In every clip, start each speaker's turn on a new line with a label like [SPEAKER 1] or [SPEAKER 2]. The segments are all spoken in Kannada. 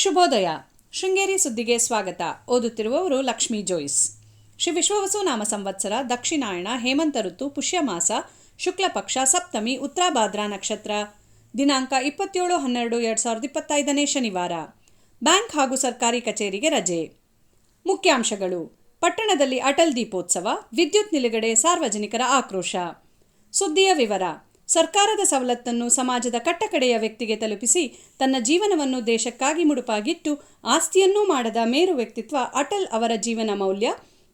[SPEAKER 1] ಶುಭೋದಯ. ಶೃಂಗೇರಿ ಸುದ್ದಿಗೆ ಸ್ವಾಗತ. ಓದುತ್ತಿರುವವರು ಲಕ್ಷ್ಮೀ ಜೋಯಿಸ್. ಶ್ರೀ ವಿಶ್ವವಸು ನಾಮ ಸಂವತ್ಸರ, ದಕ್ಷಿಣಾಯಣ, ಹೇಮಂತ ಋತು, ಪುಷ್ಯಮಾಸ, ಶುಕ್ಲ ಶುಕ್ಲಪಕ್ಷ ಸಪ್ತಮಿ ಉತ್ತರಾಭಾದ್ರಾ ನಕ್ಷತ್ರ. ದಿನಾಂಕ ಇಪ್ಪತ್ತೇಳು, ಹನ್ನೆರಡು, ಎರಡು ಸಾವಿರದ ಇಪ್ಪತ್ತೈದನೇ ಶನಿವಾರ. ಬ್ಯಾಂಕ್ ಹಾಗೂ ಸರ್ಕಾರಿ ಕಚೇರಿಗೆ ರಜೆ. ಮುಖ್ಯಾಂಶಗಳು. ಪಟ್ಟಣದಲ್ಲಿ ಅಟಲ್ ದೀಪೋತ್ಸವ, ವಿದ್ಯುತ್ ನಿಲುಗಡೆ ಸಾರ್ವಜನಿಕರ ಆಕ್ರೋಶ. ಸುದ್ದಿಯ ವಿವರ. ಸರ್ಕಾರದ ಸವಲತ್ತನ್ನು ಸಮಾಜದ ಕಟ್ಟಕಡೆಯ ವ್ಯಕ್ತಿಗೆ ತಲುಪಿಸಿ ತನ್ನ ಜೀವನವನ್ನು ದೇಶಕ್ಕಾಗಿ ಮುಡುಪಾಗಿಟ್ಟು ಆಸ್ತಿಯನ್ನೂ ಮಾಡದ ಮೇರು ವ್ಯಕ್ತಿತ್ವ ಅಟಲ್ ಅವರ ಜೀವನ ಮೌಲ್ಯ,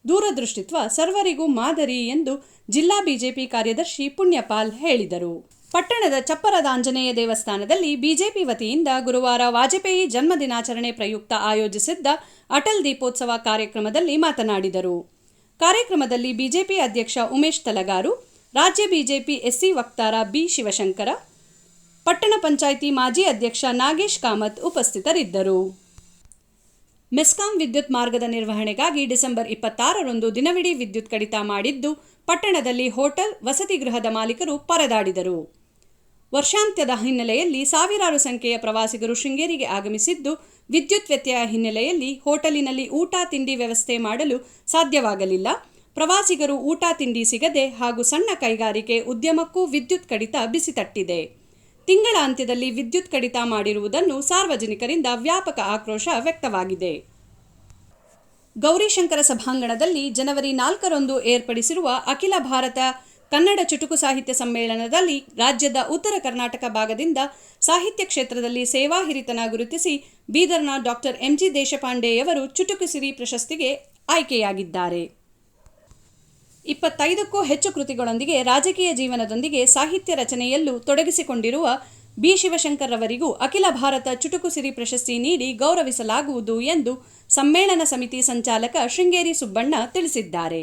[SPEAKER 1] ದೂರದೃಷ್ಟಿತ್ವ ಸರ್ವರಿಗೂ ಮಾದರಿ ಎಂದು ಜಿಲ್ಲಾ ಬಿಜೆಪಿ ಕಾರ್ಯದರ್ಶಿ ಪುಣ್ಯಪಾಲ್ ಹೇಳಿದರು. ಪಟ್ಟಣದ ಚಪ್ಪರದ ಆಂಜನೇಯ ದೇವಸ್ಥಾನದಲ್ಲಿ ಬಿಜೆಪಿ ವತಿಯಿಂದ ಗುರುವಾರ ವಾಜಪೇಯಿ ಜನ್ಮ ದಿನಾಚರಣೆ ಪ್ರಯುಕ್ತ ಆಯೋಜಿಸಿದ್ದ ಅಟಲ್ ದೀಪೋತ್ಸವ ಕಾರ್ಯಕ್ರಮದಲ್ಲಿ ಮಾತನಾಡಿದರು. ಕಾರ್ಯಕ್ರಮದಲ್ಲಿ ಬಿಜೆಪಿ ಅಧ್ಯಕ್ಷ ಉಮೇಶ್ ತಲಗಾರು ರಾಜ್ಯ ಬಿಜೆಪಿ ಎಸ್ಸಿ ವಕ್ತಾರ ಬಿ ಶಿವಶಂಕರ, ಪಟ್ಟಣ ಪಂಚಾಯಿತಿ ಮಾಜಿ ಅಧ್ಯಕ್ಷ ನಾಗೇಶ್ ಕಾಮತ್ ಉಪಸ್ಥಿತರಿದ್ದರು. ಮೆಸ್ಕಾಂ ವಿದ್ಯುತ್ ಮಾರ್ಗದ ನಿರ್ವಹಣೆಗಾಗಿ ಡಿಸೆಂಬರ್ ಇಪ್ಪತ್ತಾರರಂದು ದಿನವಿಡೀ ವಿದ್ಯುತ್ ಕಡಿತ ಮಾಡಿದ್ದು, ಪಟ್ಟಣದಲ್ಲಿ ಹೋಟೆಲ್, ವಸತಿ ಗೃಹದ ಮಾಲೀಕರು ಪರದಾಡಿದರು. ವರ್ಷಾಂತ್ಯದ ಹಿನ್ನೆಲೆಯಲ್ಲಿ ಸಾವಿರಾರು ಸಂಖ್ಯೆಯ ಪ್ರವಾಸಿಗರು ಶೃಂಗೇರಿಗೆ ಆಗಮಿಸಿದ್ದು, ವಿದ್ಯುತ್ ವ್ಯತ್ಯಯ ಹಿನ್ನೆಲೆಯಲ್ಲಿ ಹೋಟೆಲಿನಲ್ಲಿ ಊಟ, ತಿಂಡಿ ವ್ಯವಸ್ಥೆ ಮಾಡಲು ಸಾಧ್ಯವಾಗಲಿಲ್ಲ. ಪ್ರವಾಸಿಗರು ಊಟ ತಿಂಡಿ ಸಿಗದೆ ಹಾಗೂ ಸಣ್ಣ ಕೈಗಾರಿಕೆ ಉದ್ಯಮಕ್ಕೂ ವಿದ್ಯುತ್ ಕಡಿತ ಬಿಸಿ ತಟ್ಟಿದೆ ತಿಂಗಳ ಅಂತ್ಯದಲ್ಲಿ ವಿದ್ಯುತ್ ಕಡಿತ ಮಾಡಿರುವುದನ್ನು ಸಾರ್ವಜನಿಕರಿಂದ ವ್ಯಾಪಕ ಆಕ್ರೋಶ ವ್ಯಕ್ತವಾಗಿದೆ. ಗೌರಿಶಂಕರ ಸಭಾಂಗಣದಲ್ಲಿ ಜನವರಿ ನಾಲ್ಕರಂದು ಏರ್ಪಡಿಸಿರುವ ಅಖಿಲ ಭಾರತ ಕನ್ನಡ ಚುಟುಕು ಸಾಹಿತ್ಯ ಸಮ್ಮೇಳನದಲ್ಲಿ ರಾಜ್ಯದ ಉತ್ತರ ಕರ್ನಾಟಕ ಭಾಗದಿಂದ ಸಾಹಿತ್ಯ ಕ್ಷೇತ್ರದಲ್ಲಿ ಸೇವಾ ಹಿರಿತನ ಗುರುತಿಸಿ ಬೀದರ್ನ ಡಾಕ್ಟರ್ ಎಂಜಿ ದೇಶಪಾಂಡೆಯವರು ಚುಟುಕು ಸಿರಿ ಪ್ರಶಸ್ತಿಗೆ ಆಯ್ಕೆಯಾಗಿದ್ದಾರೆ. ಇಪ್ಪತ್ತೈದಕ್ಕೂ ಹೆಚ್ಚು ಕೃತಿಗಳೊಂದಿಗೆ ರಾಜಕೀಯ ಜೀವನದೊಂದಿಗೆ ಸಾಹಿತ್ಯ ರಚನೆಯಲ್ಲೂ ತೊಡಗಿಸಿಕೊಂಡಿರುವ ಬಿ. ಶಿವಶಂಕರ್ ರವರಿಗೂ ಅಖಿಲ ಭಾರತ ಚುಟುಕು ಸಿರಿ ಪ್ರಶಸ್ತಿ ನೀಡಿ ಗೌರವಿಸಲಾಗುವುದು ಎಂದು ಸಮ್ಮೇಳನ ಸಮಿತಿ ಸಂಚಾಲಕ ಶೃಂಗೇರಿ ಸುಬ್ಬಣ್ಣ ತಿಳಿಸಿದ್ದಾರೆ.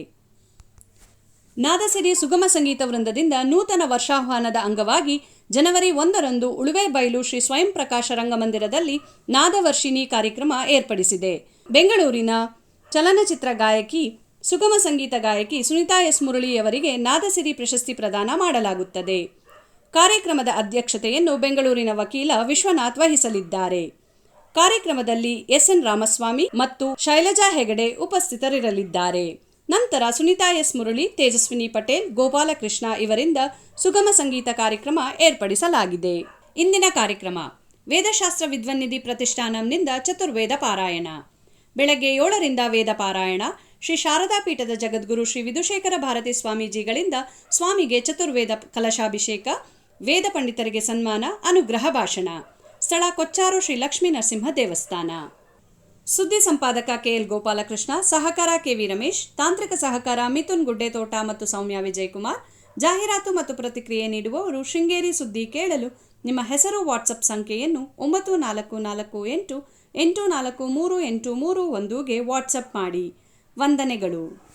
[SPEAKER 1] ನಾದಸಿರಿ ಸುಗಮ ಸಂಗೀತ ವೃಂದದಿಂದ ನೂತನ ವರ್ಷಾಹ್ವಾನದ ಅಂಗವಾಗಿ ಜನವರಿ ಒಂದರಂದು ಉಳುವೆಬೈಲು ಶ್ರೀ ಸ್ವಯಂ ಪ್ರಕಾಶ ರಂಗಮಂದಿರದಲ್ಲಿ ನಾದವರ್ಷಿಣಿ ಕಾರ್ಯಕ್ರಮ ಏರ್ಪಡಿಸಿದೆ. ಬೆಂಗಳೂರಿನ ಚಲನಚಿತ್ರ ಗಾಯಕಿ ಸುಗಮ ಸಂಗೀತ ಗಾಯಕಿ ಸುನಿತಾ ಎಸ್ ಮುರಳಿಯವರಿಗೆ ನಾದಸಿರಿ ಪ್ರಶಸ್ತಿ ಪ್ರದಾನ ಮಾಡಲಾಗುತ್ತದೆ. ಕಾರ್ಯಕ್ರಮದ ಅಧ್ಯಕ್ಷತೆಯನ್ನು ಬೆಂಗಳೂರಿನ ವಕೀಲ ವಿಶ್ವನಾಥ್ ವಹಿಸಲಿದ್ದಾರೆ. ಕಾರ್ಯಕ್ರಮದಲ್ಲಿ ಎಸ್ ಎನ್ ರಾಮಸ್ವಾಮಿ ಮತ್ತು ಶೈಲಜಾ ಹೆಗಡೆ ಉಪಸ್ಥಿತರಿರಲಿದ್ದಾರೆ. ನಂತರ ಸುನಿತಾ ಎಸ್ ಮುರಳಿ, ತೇಜಸ್ವಿನಿ ಪಟೇಲ್, ಗೋಪಾಲಕೃಷ್ಣ ಇವರಿಂದ ಸುಗಮ ಸಂಗೀತ ಕಾರ್ಯಕ್ರಮ ಏರ್ಪಡಿಸಲಾಗಿದೆ. ಇಂದಿನ ಕಾರ್ಯಕ್ರಮ, ವೇದಶಾಸ್ತ್ರ ವಿದ್ವನ್ನಿಧಿ ಪ್ರತಿಷ್ಠಾನಂನಿಂದ ಚತುರ್ವೇದ ಪಾರಾಯಣ. ಬೆಳಗ್ಗೆ ಏಳರಿಂದ ವೇದ ಪಾರಾಯಣ ಶ್ರೀ ಶಾರದಾ ಪೀಠದ ಜಗದ್ಗುರು ಶ್ರೀ ವಿಧುಶೇಖರ ಭಾರತಿ ಸ್ವಾಮೀಜಿಗಳಿಂದ ಸ್ವಾಮಿಗೆ ಚತುರ್ವೇದ ಕಲಶಾಭಿಷೇಕ, ವೇದ ಪಂಡಿತರಿಗೆ ಸನ್ಮಾನ, ಅನುಗ್ರಹ ಭಾಷಣ. ಸ್ಥಳ ಕೊಚ್ಚಾರು ಶ್ರೀ ಲಕ್ಷ್ಮೀ ನರಸಿಂಹ ದೇವಸ್ಥಾನ. ಸುದ್ದಿ ಸಂಪಾದಕ ಕೆಎಲ್ ಗೋಪಾಲಕೃಷ್ಣ, ಸಹಕಾರ ಕೆವಿ ರಮೇಶ್, ತಾಂತ್ರಿಕ ಸಹಕಾರ ಮಿಥುನ್ ಗುಡ್ಡೆತೋಟ ಮತ್ತು ಸೌಮ್ಯ ವಿಜಯಕುಮಾರ್. ಜಾಹೀರಾತು ಮತ್ತು ಪ್ರತಿಕ್ರಿಯೆ ನೀಡುವವರು ಶೃಂಗೇರಿ ಸುದ್ದಿ ಕೇಳಲು ನಿಮ್ಮ ಹೆಸರು, ವಾಟ್ಸಪ್ ಸಂಖ್ಯೆಯನ್ನು ಒಂಬತ್ತು ನಾಲ್ಕು ನಾಲ್ಕು ಎಂಟು ಎಂಟು ನಾಲ್ಕು ಮೂರು ಎಂಟು ಮೂರು ಒಂದುಗೆ ವಾಟ್ಸಪ್ ಮಾಡಿ. ವಂದನೆಗಳು.